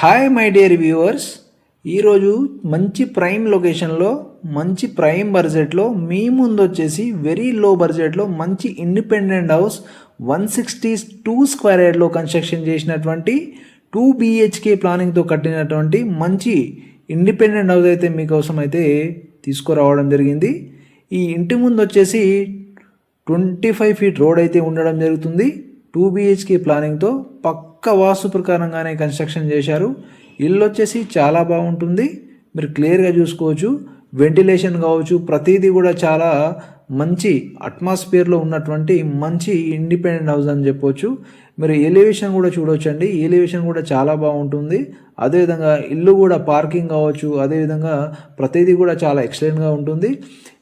Hi my dear viewers ఈరోజు మంచి prime లొకేషన్లో మంచి ప్రైమ్ బడ్జెట్లో మీ ముందు వచ్చేసి వెరీ లో బడ్జెట్లో మంచి independent house one sixty two square యార్డ్లో కన్స్ట్రక్షన్ చేసినటువంటి టూ బిహెచ్కే ప్లానింగ్తో కట్టినటువంటి మంచి ఇండిపెండెంట్ హౌస్ అయితే మీకోసం అయితే తీసుకురావడం జరిగింది. ఈ ఇంటి ముందు వచ్చేసి ట్వంటీ ఫైవ్ ఫీట్ రోడ్ అయితే ఉండడం జరుగుతుంది. టూ బిహెచ్కే ప్లానింగ్తో పక్క వాస్తు ప్రకారంగానే కన్స్ట్రక్షన్ చేశారు. ఇల్లు వచ్చేసి చాలా బాగుంటుంది. మీరు క్లియర్గా చూసుకోవచ్చు. వెంటిలేషన్ కావచ్చు ప్రతిదీ కూడా చాలా మంచి అట్మాస్ఫియర్లో ఉన్నటువంటి మంచి ఇండిపెండెంట్ హౌస్ అని చెప్పొచ్చు. మీరు ఎలివేషన్ కూడా చూడవచ్చండి ఎలివేషన్ కూడా చాలా బాగుంటుంది. అదేవిధంగా ఇల్లు కూడా పార్కింగ్ కావచ్చు. అదేవిధంగా ప్రతిదీ కూడా చాలా ఎక్సలెంట్గా ఉంటుంది.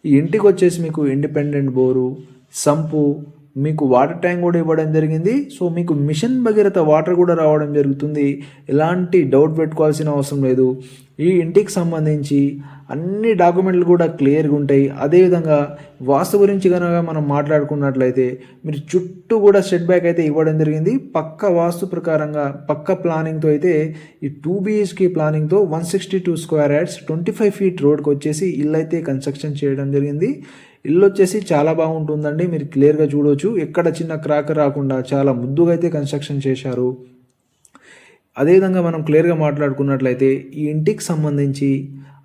ఈ ఇంటికి వచ్చేసి మీకు ఇండిపెండెంట్ బోరు సంపు మీకు వాటర్ ట్యాంక్ కూడా ఇవ్వడం జరిగింది. సో మీకు మిషన్ భగీరథ వాటర్ కూడా రావడం జరుగుతుంది. ఎలాంటి డౌట్ పెట్టుకోవాల్సిన అవసరం లేదు. ఈ ఇంటికి సంబంధించి అన్ని డాక్యుమెంట్లు కూడా క్లియర్గా ఉంటాయి. అదేవిధంగా వాస్తు గురించి కనుక మనం మాట్లాడుకున్నట్లయితే మీరు చుట్టూ కూడా సెట్ బ్యాక్ అయితే ఇవ్వడం జరిగింది. పక్క వాస్తు ప్రకారంగా పక్క ప్లానింగ్తో అయితే ఈ టూ బీహెచ్కి ప్లానింగ్తో one sixty two square yards twenty five feet రోడ్కి వచ్చేసి ఇల్లు అయితే కన్స్ట్రక్షన్ చేయడం జరిగింది. ఇల్లు వచ్చేసి చాలా బాగుంటుందండి. మీరు క్లియర్గా చూడవచ్చు ఎక్కడ చిన్న క్రాక్ రాకుండా చాలా ముద్దుగా అయితే కన్స్ట్రక్షన్ చేశారు. అదేవిధంగా మనం క్లియర్గా మాట్లాడుకున్నట్లయితే ఈ ఇంటికి సంబంధించి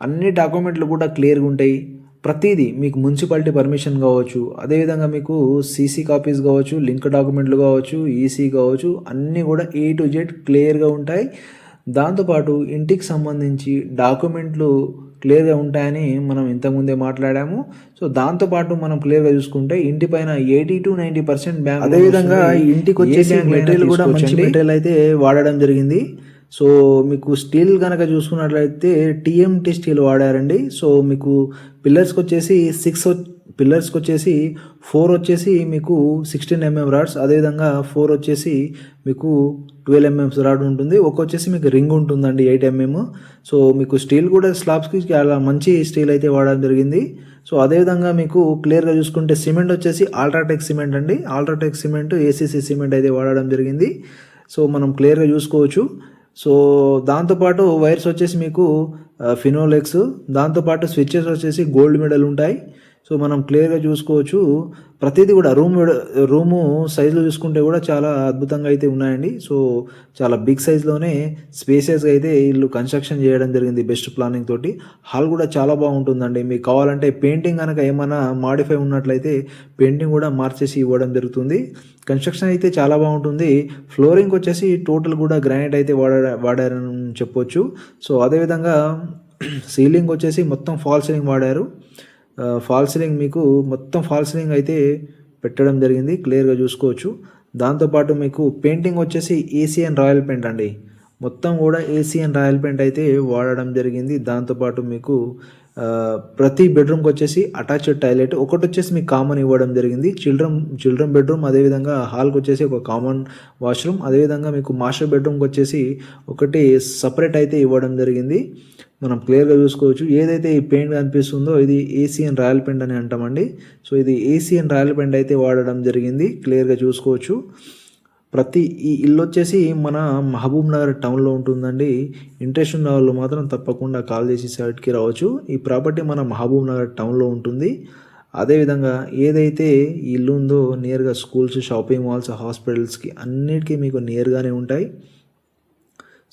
అన్ని డాక్యుమెంట్లు కూడా క్లియర్గా ఉంటాయి. ప్రతిదీ మీకు మున్సిపాలిటీ పర్మిషన్ కావచ్చు అదేవిధంగా మీకు సీసీ కాపీస్ కావచ్చు లింక్ డాక్యుమెంట్లు కావచ్చు ఈసీ కావచ్చు అన్నీ కూడా ఏ టు జెడ్ క్లియర్గా ఉంటాయి. దాంతోపాటు ఇంటికి సంబంధించి డాక్యుమెంట్లు క్లియర్గా ఉంటాయని మనం ఇంతకుముందే మాట్లాడాము. సో దాంతోపాటు మనం క్లియర్గా చూసుకుంటే ఇంటి పైన eighty to ninety percent bank అదేవిధంగా ఇంటికి వచ్చేసి మెటీరియల్ కూడా మంచి మెటీరియల్ అయితే వాడడం జరిగింది. సో మీకు స్టీల్ కనుక చూసుకున్నట్లయితే టీఎంటీ స్టీల్ వాడారండి. సో మీకు పిల్లర్స్కి వచ్చేసి సిక్స్ పిల్లర్స్కి వచ్చేసి ఫోర్ వచ్చేసి మీకు సిక్స్టీన్ ఎంఎం రాడ్స్ అదేవిధంగా ఫోర్ వచ్చేసి మీకు ట్వెల్వ్ ఎంఎంస్ రాడ్ ఉంటుంది. ఒక వచ్చేసి మీకు రింగ్ ఉంటుందండి ఎయిట్ ఎంఎం. సో మీకు స్టీల్ కూడా స్లాబ్స్కి చాలా మంచి స్టీల్ అయితే వాడడం జరిగింది. సో అదేవిధంగా మీకు క్లియర్గా చూసుకుంటే సిమెంట్ వచ్చేసి ఆల్ట్రాటెక్ సిమెంట్ అండి. ఆల్ట్రాటెక్ సిమెంట్ ఏసీసీ సిమెంట్ అయితే వాడడం జరిగింది. సో మనం క్లియర్గా చూసుకోవచ్చు. సో దాంతోపాటు వైర్స్ వచ్చేసి మీకు ఫినోలెక్స్ దాంతోపాటు స్విచ్చెస్ వచ్చేసి గోల్డ్ మెడల్ ఉంటాయి. సో మనం క్లియర్గా చూసుకోవచ్చు. ప్రతిదీ కూడా రూమ్ రూము సైజులో చూసుకుంటే కూడా చాలా అద్భుతంగా అయితే ఉన్నాయండి. సో చాలా బిగ్ సైజులోనే స్పేసెస్గా అయితే ఇల్లు కన్స్ట్రక్షన్ చేయడం జరిగింది బెస్ట్ ప్లానింగ్ తోటి. హాల్ కూడా చాలా బాగుంటుందండి. మీకు కావాలంటే పెయింటింగ్ కనుక ఏమైనా మాడిఫై ఉన్నట్లయితే పెయింటింగ్ కూడా మార్చేసి ఇవ్వడం జరుగుతుంది. కన్స్ట్రక్షన్ అయితే చాలా బాగుంటుంది. ఫ్లోరింగ్ వచ్చేసి టోటల్ కూడా గ్రానైట్ అయితే వాడ వాడారని చెప్పొచ్చు. సో అదేవిధంగా సీలింగ్ వచ్చేసి మొత్తం ఫాల్ సీలింగ్ వాడారు. ఫాల్ సీలింగ్ మీకు మొత్తం ఫాల్ సీలింగ్ అయితే పెట్టడం జరిగింది. క్లియర్గా చూసుకోవచ్చు. దాంతోపాటు మీకు పెయింటింగ్ వచ్చేసి ఏసియన్ రాయల్ పెయింట్ అండి. మొత్తం కూడా ఏసియన్ రాయల్ పెయింట్ అయితే వాడడం జరిగింది. దాంతోపాటు మీకు ప్రతి బెడ్రూమ్కి వచ్చేసి అటాచ్డ్ టాయిలెట్ ఒకటి వచ్చేసి మీకు కామన్ ఇవ్వడం జరిగింది. చిల్డ్రన్ చిల్డ్రన్ బెడ్రూమ్ అదేవిధంగా హాల్కి వచ్చేసి ఒక కామన్ వాష్రూమ్ అదేవిధంగా మీకు మాస్టర్ బెడ్రూమ్కి వచ్చేసి ఒకటి సపరేట్ అయితే ఇవ్వడం జరిగింది. మనం క్లియర్గా చూసుకోవచ్చు. ఏదైతే ఈ పెయింట్ కనిపిస్తుందో ఇది ఏసియన్ రాయల్ పెయింట్ అని అంటామండి. సో ఇది ఏసియన్ రాయల్ పెయింట్ అయితే వాడడం జరిగింది. క్లియర్గా చూసుకోవచ్చు. ప్రతి ఈ ఇల్లు వచ్చేసి మన మహబూబ్ నగర్ టౌన్లో ఉంటుందండి. ఇంట్రెస్ట్ ఉన్న వాళ్ళు మాత్రం తప్పకుండా కాల్ చేసి సైట్కి రావచ్చు. ఈ ప్రాపర్టీ మన మహబూబ్ నగర్ టౌన్లో ఉంటుంది. అదేవిధంగా ఏదైతే ఇల్లు ఉందో నియర్గా స్కూల్స్ షాపింగ్ మాల్స్ హాస్పిటల్స్కి అన్నిటికీ మీకు నియర్గానే ఉంటాయి.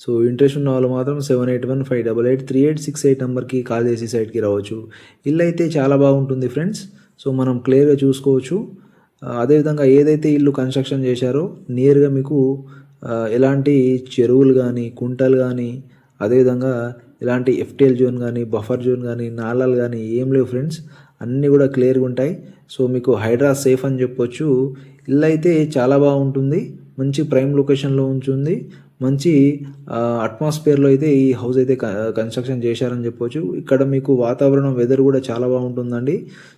సో ఇంట్రెస్ట్ ఉన్న వాళ్ళు మాత్రం seven eight one five double eight three eight six eight నెంబర్కి కాల్ చేసి సైట్కి రావచ్చు. ఇల్లు అయితే చాలా బాగుంటుంది ఫ్రెండ్స్. సో మనం క్లియర్గా చూసుకోవచ్చు. అదేవిధంగా ఏదైతే ఇల్లు కన్స్ట్రక్షన్ చేశారో నియర్గా మీకు ఎలాంటి చెరువులు కానీ కుంటలు కానీ అదేవిధంగా ఎలాంటి ఎఫ్టీఎల్ జోన్ కానీ బఫర్ జోన్ కానీ నాలాలు కానీ ఏం లేవు ఫ్రెండ్స్. అన్నీ కూడా క్లియర్గా ఉంటాయి. సో మీకు హైడ్రా సేఫ్ అని చెప్పొచ్చు. ఇల్లు అయితే చాలా బాగుంటుంది. మంచి ప్రైమ్ లొకేషన్లో ఉంచుంది. మంచి అట్మాస్ఫియర్లో అయితే ఈ హౌస్ అయితే కన్స్ట్రక్షన్ చేశారని చెప్పొచ్చు. ఇక్కడ మీకు వాతావరణం వెదర్ కూడా చాలా బాగుంటుందండి.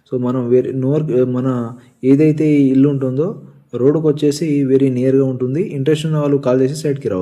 సో మనం వేరే నోర్ మన ఏదైతే ఇల్లు ఉంటుందో రోడ్డుకు వచ్చేసి వెరీ నియర్గా ఉంటుంది. ఇంట్రెస్ట్ ఉన్న వాళ్ళు కాల్ చేసి సైడ్కి రావచ్చు.